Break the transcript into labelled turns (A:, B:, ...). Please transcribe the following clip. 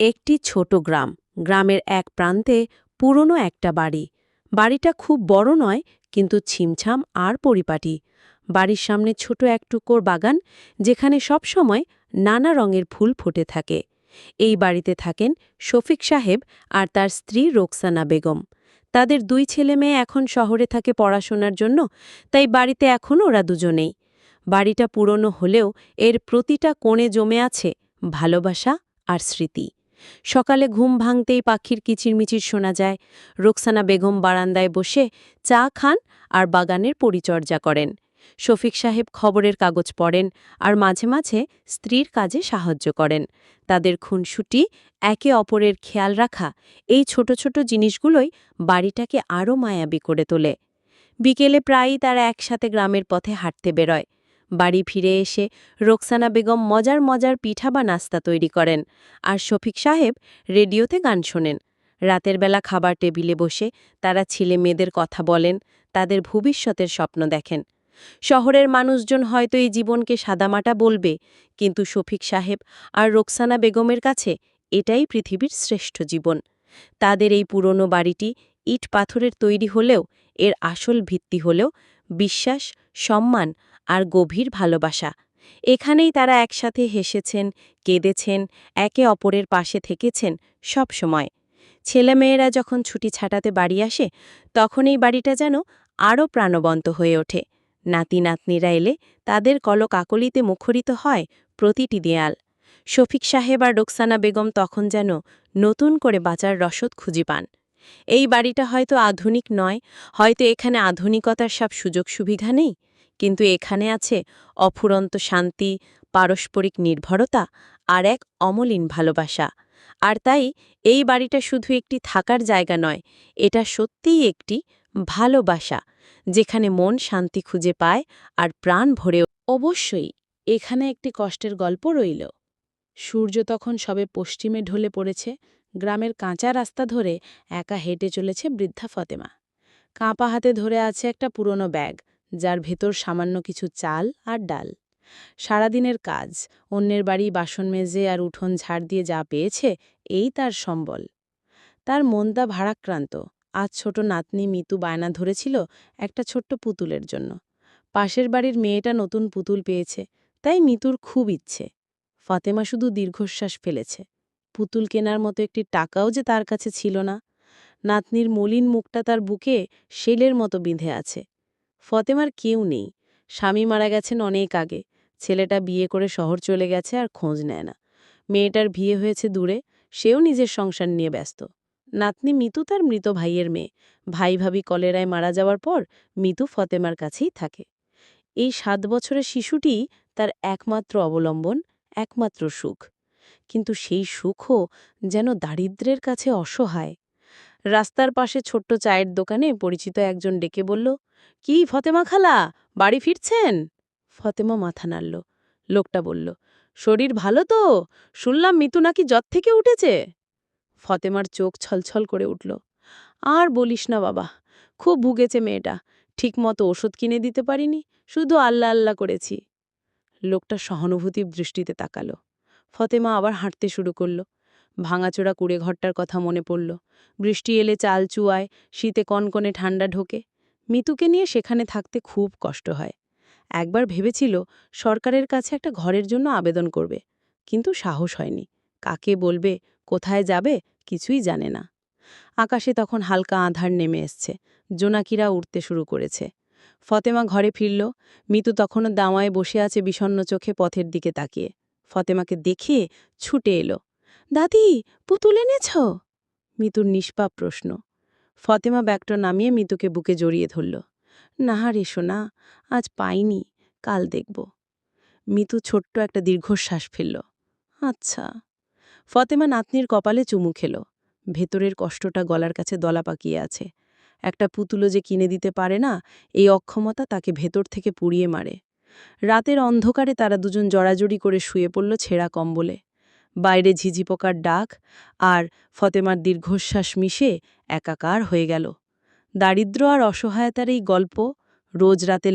A: একটি ছোট গ্রাম। গ্রামের এক প্রান্তে পুরনো একটা বাড়ি। বাড়িটা খুব বড় নয়, কিন্তু ছিমছাম আর পরিপাটি। বাড়ির সামনে ছোট এক টুকর বাগান, যেখানে সবসময় নানা রঙের ফুল ফুটে থাকে। এই বাড়িতে থাকেন শফিক সাহেব আর তার স্ত্রী রোকসানা বেগম। তাদের দুই ছেলে মেয়ে এখন শহরে থাকে পড়াশোনার জন্য, তাই বাড়িতে এখন ওরা দুজনেই। বাড়িটা পুরনো হলেও এর প্রতিটা কোণে জমে আছে ভালোবাসা আর স্মৃতি। সকালে ঘুম ভাঙতেই পাখির কিচিরমিচির শোনা যায়। রোকসানা বেগম বারান্দায় বসে চা খান আর বাগানের পরিচর্যা করেন। শফিক সাহেব খবরের কাগজ পড়েন আর মাঝে মাঝে স্ত্রীর কাজে সাহায্য করেন। তাদের খুনসুটি, একে অপরের খেয়াল রাখা, এই ছোট ছোট জিনিসগুলোই বাড়িটাকে আরও মায়াবী করে তোলে। বিকেলে প্রায়ই তারা একসাথে গ্রামের পথে হাঁটতে বেরোয়। বাড়ি ফিরে এসে রোকসানা বেগম মজার মজার পিঠা বা নাস্তা তৈরি করেন আর শফিক সাহেব রেডিওতে গান শোনেন। রাতের বেলা খাবার টেবিলে বসে তারা ছেলে মেয়েদের কথা বলেন, তাদের ভবিষ্যতের স্বপ্ন দেখেন। শহরের মানুষজন হয়তো এই জীবনকে সাদামাটা বলবে, কিন্তু শফিক সাহেব আর রোকসানা বেগমের কাছে এটাই পৃথিবীর শ্রেষ্ঠ জীবন। তাদের এই পুরনো বাড়িটি ইট পাথরের তৈরি হলেও, এর আসল ভিত্তি হলেও বিশ্বাস, সম্মান আর গভীর ভালোবাসা। এখানেই তারা একসাথে হেসেছেন, কেঁদেছেন, একে অপরের পাশে থেকেছেন সব সময়। ছেলেমেয়েরা যখন ছুটি ছাটাতে বাড়ি আসে, তখন এই বাড়িটা যেন আরও প্রাণবন্ত হয়ে ওঠে। নাতি নাতনিরা এলে তাদের কলকাকলিতে মুখরিত হয় প্রতিটি দেয়াল। শফিক সাহেব আর রোকসানা বেগম তখন যেন নতুন করে বাঁচার রসদ খুঁজে পান। এই বাড়িটা হয়তো আধুনিক নয়, হয়তো এখানে আধুনিকতার সব সুযোগ সুবিধা নেই। কিন্তু এখানে আছে অফুরন্ত শান্তি, পারস্পরিক নির্ভরতা আর এক অমলিন ভালোবাসা। আর তাই এই বাড়িটা শুধু একটি থাকার জায়গা নয়, এটা সত্যিই একটি ভালোবাসা, যেখানে মন শান্তি খুঁজে পায় আর প্রাণ ভরে অবশ্যই এখানে একটি কষ্টের গল্প রইল। সূর্য তখন সবে পশ্চিমে ঢলে পড়েছে, গ্রামের কাঁচা রাস্তা ধরে একা হেঁটে চলেছে বৃদ্ধা ফতেমা। কাঁপা হাতে ধরে আছে একটা পুরনো ব্যাগ। যার ভেতর সামান্য কিছু চাল আর ডাল। সারাদিনের কাজ, অন্যের বাড়ি বাসন মেজে আর উঠোন ঝাড় দিয়ে যা পেয়েছে, এই তার সম্বল। তার মনটা ভারাক্রান্ত। আজ ছোট নাতনি মিতু বায়না ধরেছিল একটা ছোট্ট পুতুলের জন্য। পাশের বাড়ির মেয়েটা নতুন পুতুল পেয়েছে, তাই মিতুর খুব ইচ্ছে। ফাতেমা শুধু দীর্ঘশ্বাস ফেলেছে। পুতুল কেনার মতো একটি টাকাও যে তার কাছে ছিল না। নাতনির মলিন মুখটা তার বুকে শেলের মতো বিঁধে আছে। ফতেমার কেউ নেই। স্বামী মারা গেছেন অনেক আগে। ছেলেটা বিয়ে করে শহর চলে গেছে আর খোঁজ নেয় না। মেয়েটার বিয়ে হয়েছে দূরে, সেও নিজের সংসার নিয়ে ব্যস্ত। নাতনি মিতু তার মৃত ভাইয়ের মেয়ে। ভাই ভাবি কলেরায় মারা যাওয়ার পর মিতু ফতেমার কাছেই থাকে। এই সাত বছরের শিশুটি তার একমাত্র অবলম্বন, একমাত্র সুখ। কিন্তু সেই সুখও যেন দারিদ্র্যের কাছে অসহায়। রাস্তার পাশে ছোট্ট চায়ের দোকানে পরিচিত একজন ডেকে বলল, কি ফতেমা খালা, বাড়ি ফিরছেন? ফতেমা মাথা নাড়ল। লোকটা বলল, শরীর ভালো তো, শুনলাম মিতু নাকি জ্বর থেকে উঠেছে। ফতেমার চোখ ছলছল করে উঠল, আর বলিস না বাবা, খুব ভুগেছে মেয়েটা, ঠিকমতো ওষুধ কিনে দিতে পারিনি, শুধু আল্লাহ আল্লাহ করেছি। লোকটা সহানুভূতির দৃষ্টিতে তাকালো। ফতেমা আবার হাঁটতে শুরু করল ভাঙাচোরা কুড়ে ঘরটার কথা মনে পড়ল। বৃষ্টি এলে চাল চুয়ায়, শীতে কনকনে ঠান্ডা ঢোকে। মিতুকে নিয়ে সেখানে থাকতে খুব কষ্ট হয়। একবার ভেবেছিল, সরকারের কাছে একটা ঘরের জন্য আবেদন করবে। কিন্তু সাহস হয়নি। কাকে বলবে, কোথায় যাবে, কিছুই জানে না। আকাশে তখন হালকা আধার নেমে এসছে। জোনাকিরা উঠতে শুরু করেছে। ফতেমা ঘরে ফিরল। মিতু তখনও দাওয়ায় বসে আছে বিষণ্ন চোখে পথের দিকে তাকিয়ে। ফতেমাকে দেখে ছুটে এলো। দাদি, পুতুল এনেছ? মিতুর নিষ্পাপ প্রশ্ন। ফতেমা ব্যাগটা নামিয়ে মিতুকে বুকে জড়িয়ে ধরল। না রে সোনা আজ পাইনি, কাল দেখব। মিতু ছোট্ট একটা দীর্ঘশ্বাস ফেলল। আচ্ছা। ফতেমা নাতনির কপালে চুমু খেল। ভেতরের কষ্টটা গলার কাছে দলা পাকিয়ে আছে। একটা পুতুলো যে কিনে দিতে পারে না, এই অক্ষমতা তাকে ভেতর থেকে পুড়িয়ে মারে। রাতের অন্ধকারে তারা দুজন জড়াজড়ি করে শুয়ে পড়ল ছেঁড়া কম্বলে। বাইরে ঝিঝিপোকার ডাক আর ফতেমার দীর্ঘশ্বাস মিশে একাকার হয়ে গেল। দারিদ্র আর অসহায়তার এই গল্প রোজ রাতে